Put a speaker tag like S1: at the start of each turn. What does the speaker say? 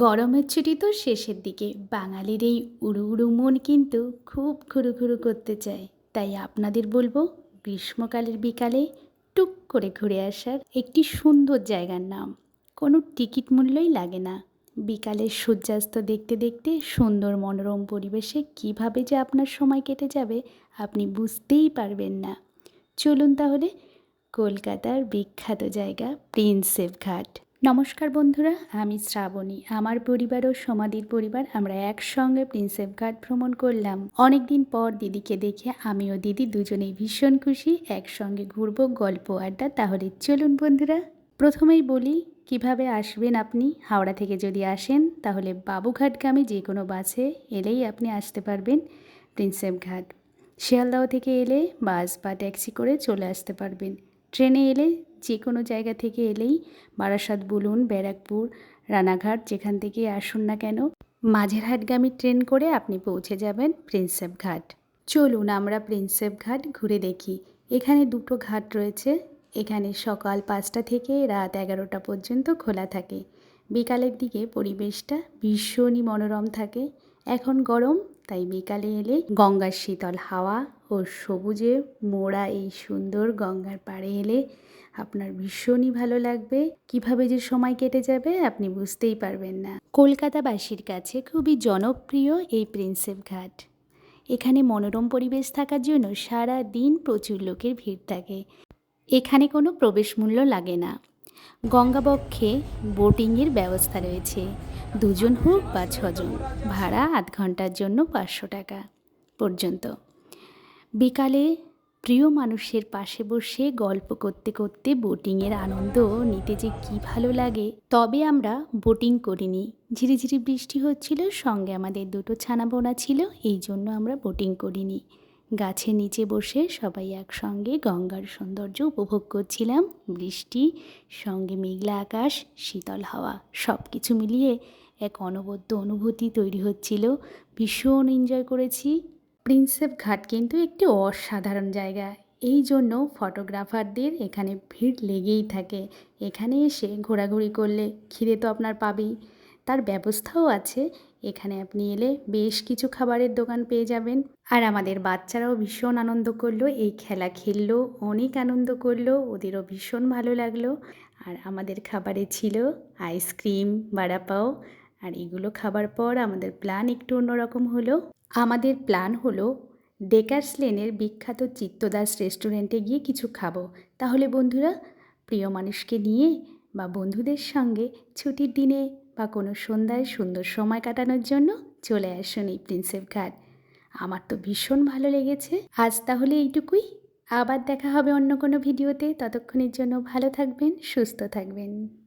S1: গরমের ছুটি তো শেষের দিকে। বাঙালির এই উড়ু উড়ু মন কিন্তু খুব ঘুরু ঘুরু করতে চায়। তাই আপনাদের বলব, গ্রীষ্মকালের বিকালে টুক করে ঘুরে আসার একটি সুন্দর জায়গার নাম। কোনো টিকিট মূল্যই লাগে না। বিকালের সূর্যাস্ত দেখতে দেখতে সুন্দর মনোরম পরিবেশে কীভাবে যে আপনার সময় কেটে যাবে, আপনি বুঝতেই পারবেন না। চলুন তাহলে, কলকাতার বিখ্যাত জায়গা প্রিন্সেপ ঘাট নমস্কার বন্ধুরা, আমি শ্রাবণী। আমার পরিবার ও সমাধির পরিবার আমরা একসঙ্গে প্রিন্সেপ ঘাট ভ্রমণ করলাম। অনেক দিন পর দিদিকে দেখে আমি ও দিদি দুজনেই ভীষণ খুশি, একসঙ্গে ঘুরবো, গল্প, আড্ডা। তাহলে চলুন বন্ধুরা, প্রথমেই বলি, কীভাবে আসবেন আপনি? হাওড়া থেকে যদি আসেন, তাহলে বাবুঘাটগামী যে কোনো বাসে এলেই আপনি আসতে পারবেন প্রিন্সেপ ঘাট শিয়ালদাহ থেকে এলে বাস বা ট্যাক্সি করে চলে আসতে পারবেন। ট্রেনে এলে যে কোনো জায়গা থেকে এলেই বারাসাত, বলুন, ব্যারাকপুর, রানাঘাট যেখান থেকে আসুন না কেন, মাঝেরহাটগামী ট্রেন করে আপনি পৌঁছে যাবেন প্রিন্সেপ ঘাট। চলুন আমরা প্রিন্সেপ ঘাট ঘুরে দেখি। এখানে দুটো ঘাট রয়েছে। এখানে সকাল পাঁচটা থেকে রাত এগারোটা পর্যন্ত খোলা থাকে। বিকালের দিকে পরিবেশটা ভীষণই মনোরম থাকে। এখন গরম, তাই বিকালে এলে গঙ্গার শীতল হাওয়া ও সবুজে মোড়া এই সুন্দর গঙ্গার পাড়ে এলে আপনার ভীষণই ভালো লাগবে। কীভাবে যে সময় কেটে যাবে আপনি বুঝতেই পারবেন না। কলকাতাবাসীর কাছে খুবই জনপ্রিয় এই প্রিন্সেপ ঘাট। এখানে মনোরম পরিবেশ থাকার জন্য সারা দিন প্রচুর লোকের ভিড় থাকে। এখানে কোনো প্রবেশ মূল্য লাগে না। গঙ্গাবক্ষে বোটিংয়ের ব্যবস্থা রয়েছে। দুজন হোক বা ছজন, ভাড়া আধ ঘণ্টার জন্য পাঁচশো টাকা পর্যন্ত। বিকালে প্রিয় মানুষের পাশে বসে গল্প করতে করতে বোটিংয়ের আনন্দ নিতে যে কী ভালো লাগে, তবে আমরা বোটিং করিনি। ঝিরিঝিরি বৃষ্টি হচ্ছিল, সঙ্গে আমাদের দুটো ছানা বোনা ছিল, এই জন্য আমরা বোটিং করিনি। গাছের নিচে বসে সবাই একসঙ্গে গঙ্গার সৌন্দর্য উপভোগ করছিলাম। বৃষ্টি, সঙ্গে মেঘলা আকাশ, শীতল হাওয়া সব কিছু মিলিয়ে এক অনবদ্য অনুভূতি তৈরি হচ্ছিল। ভীষণ এনজয় করেছি। প্রিন্সেপ ঘাট কিন্তু একটি অসাধারণ জায়গা। এই জন্য ফটোগ্রাফারদের এখানে ভিড় লেগেই থাকে। এখানে এসে ঘোরাঘুরি করলে খিদে তো আপনার পাবেই। তার ব্যবস্থাও আছে। এখানে আপনি এলে বেশ কিছু খাবারের দোকান পেয়ে যাবেন। আর আমাদের বাচ্চারাও ভীষণ আনন্দ করল, এই খেলা খেললো, অনেক আনন্দ করল, ওদেরও ভীষণ ভালো লাগল। আর আমাদের খাবারে ছিল আইসক্রিম বাড়াপাও আর এগুলো খাবার পর আমাদের প্ল্যান একটু অন্যরকম হলো। আমাদের প্ল্যান হলো ডেকার্স লেনের বিখ্যাত চিত্তদাস রেস্টুরেন্টে গিয়ে কিছু খাব। তাহলে বন্ধুরা, প্রিয় মানুষকে নিয়ে বা বন্ধুদের সঙ্গে ছুটির দিনে বা কোনো সন্ধ্যায় সুন্দর সময় কাটানোর জন্য চলে আসুন এই প্রিন্সেপ ঘাট। আমার তো ভীষণ ভালো লেগেছে। আজ তাহলে এইটুকুই। আবার দেখা হবে অন্য কোনো ভিডিওতে। ততক্ষণের জন্য ভালো থাকবেন, সুস্থ থাকবেন।